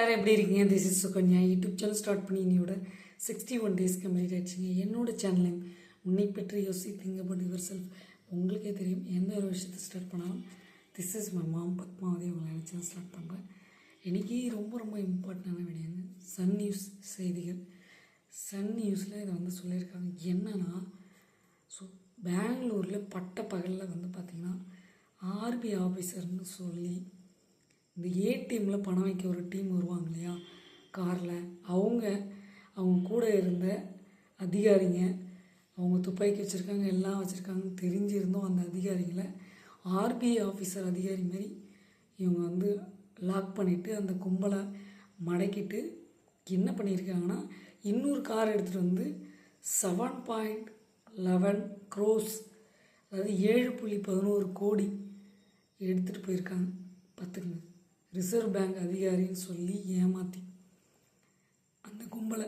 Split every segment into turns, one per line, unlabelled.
எல்லாரும் எப்படி இருக்கீங்க? This is Sukanya. YouTube channel start பண்ணி என்னோட சிக்ஸ்டி ஒன் டேஸ் கம்ப்ளீட் ஆயிடுச்சுங்க. என்னோட சேனலையும் உன்னை பற்றி யோசி திங்க் அபவுட் யுவர் செல்ஃப் உங்களுக்கே தெரியும் எந்த ஒரு விஷயத்தை ஸ்டார்ட் பண்ணாலும் this is my mom Padmavathi உங்களை நினச்சி ஸ்டார்ட் பண்ணுறேன் இன்றைக்கி ரொம்ப ரொம்ப இம்பார்ட்டண்டான விடையாங்க சன் நியூஸ் செய்திகள். சன் நியூஸில் இதை வந்து சொல்லியிருக்காங்க. என்னென்னா ஸோ பெங்களூரில் பட்ட பகலில் வந்து பார்த்திங்கன்னா ஆர்பி ஆஃபீஸர்னு சொல்லி இந்த ஏடிஎம்மில் பணம் வைக்க ஒரு டீம் வருவாங்க இல்லையா? காரில். அவங்க அவங்க கூட இருந்த அதிகாரிங்க அவங்க துப்பாக்கி வச்சுருக்காங்க எல்லாம் வச்சுருக்காங்கன்னு தெரிஞ்சிருந்தோம் அந்த அதிகாரிகளை ஆர்பிஐ ஆஃபீஸர் அதிகாரி மாதிரி இவங்க வந்து லாக் பண்ணிவிட்டு அந்த கும்பலை மடக்கிட்டு என்ன பண்ணியிருக்காங்கன்னா இன்னொரு கார் எடுத்துகிட்டு வந்து செவன் பாயிண்ட் லெவன் க்ரோஸ் அதாவது ஏழு புள்ளி பதினோரு கோடி எடுத்துகிட்டு போயிருக்காங்க. பார்த்துக்கங்க. ரிசர்வ் பேங்க் அதிகாரின்னு சொல்லி ஏமாற்றி அந்த கும்பலை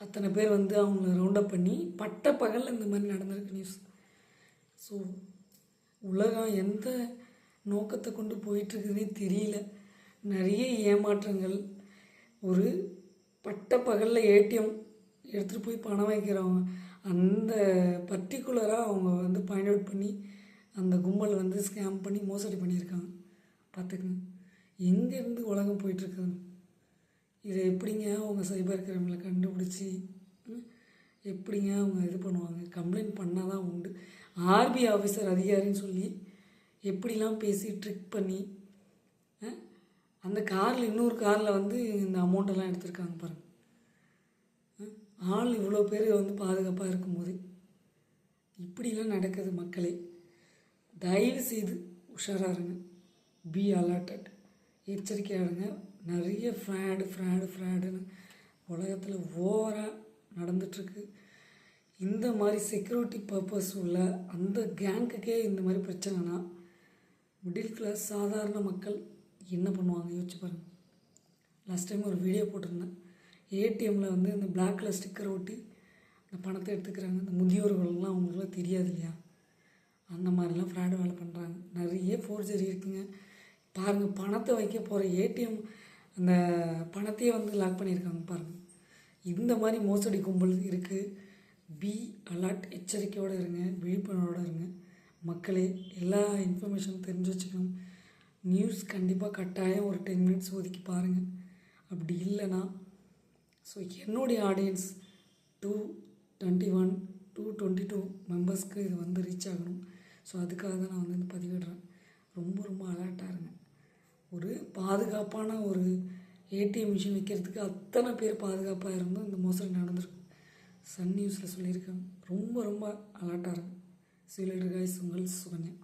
அத்தனை பேர் வந்து அவங்கள ரவுண்டப் பண்ணி பட்ட பகலில் இந்த மாதிரி நடந்திருக்கு நியூஸ் ஸோ உலகம் எந்த நோக்கத்தை கொண்டு போயிட்டுருக்குதுன்னே தெரியல. நிறைய ஏமாற்றங்கள். ஒரு பட்ட பகலில் ஏடிஎம் எடுத்துகிட்டு போய் பணம் வைக்கிறவங்க அந்த பர்டிகுலராக அவங்க வந்து பாயிண்ட் அவுட் பண்ணி அந்த கும்பல் வந்து ஸ்கேம் பண்ணி மோசடி பண்ணியிருக்காங்க. பார்த்துக்குங்க எங்கேருந்து உலகம் போயிட்டுருக்குது இதை எப்படிங்க அவங்க சைபர் கிரைமில் கண்டுபிடிச்சி எப்படிங்க அவங்க இது பண்ணுவாங்க? கம்ப்ளைண்ட் பண்ணால் தான் உண்டு ஆர்பி ஆஃபீஸர் அதிகாரின்னு சொல்லி எப்படிலாம் பேசி ட்ரிக் பண்ணி அந்த காரில் இன்னொரு காரில் வந்து இந்த அமௌண்ட்டெல்லாம் எடுத்திருக்காங்க பாருங்கள் ஆள் இவ்வளோ பேர் வந்து பாதுகாப்பாக இருக்கும்போது இப்படிலாம் நடக்குது மக்களே. தயவு செய்து உஷாராக இருங்க. பி அலர்ட்டட் எச்சரிக்கையாக இருங்க நிறைய ஃப்ராடு ஃப்ராடு ஃப்ராடுன்னு உலகத்தில் ஓவராக நடந்துட்டுருக்கு. இந்த மாதிரி செக்யூரிட்டி பர்பஸ் உள்ள அந்த கேங்குக்கே இந்த மாதிரி பிரச்சனைனா மிடில் கிளாஸ் சாதாரண மக்கள் என்ன பண்ணுவாங்க? யோசிச்சு பாருங்கள் லாஸ்ட் டைம் ஒரு வீடியோ போட்டிருந்தேன். ஏடிஎம்மில் வந்து இந்த பிளாக்கில் ஸ்டிக்கர் ஒட்டி அந்த பணத்தை எடுத்துக்கிறாங்க. இந்த முதியோர்கள்லாம் அவங்களுக்குலாம் தெரியாது இல்லையா? அந்த மாதிரிலாம் ஃப்ராடு வேலை பண்ணுறாங்க நிறைய ஃபோர்ஜரி இருக்குங்க. பாருங்கள் பணத்தை வைக்க போகிற ஏடிஎம் அந்த பணத்தையே வந்து லாக் பண்ணியிருக்காங்க பாருங்கள் இந்த மாதிரி மோசடி கும்பல் இருக்குது பி அலர்ட் எச்சரிக்கையோடு இருங்க விழிப்புணர்வோடு இருங்க. மக்களே எல்லா இன்ஃபர்மேஷனும் தெரிஞ்சு வச்சுக்கணும். நியூஸ் கண்டிப்பாக கட்டாயம் ஒரு டென் மினிட்ஸ் ஒதுக்கி பாருங்கள் அப்படி இல்லைன்னா ஸோ என்னுடைய audience two twenty one two twenty two மெம்பர்ஸ்க்கு இது வந்து ரீச் ஆகணும். ஸோ அதுக்காக தான் நான் வந்து இந்த பதிவிடுறேன். ரொம்ப ரொம்ப அலர்ட்டாக இருங்க ஒரு பாதுகாப்பான ஒரு ஏடிஎம் மிஷின் வைக்கிறதுக்கு அத்தனை பேர் பாதுகாப்பாக இருந்தும் இந்த மோசடி நடந்திருக்கு. சன் நியூஸில் சொல்லியிருக்காங்க. ரொம்ப ரொம்ப அலர்ட்டாக இருங்க சீலர் காய்ஸ் உங்கள் சுகன்யா.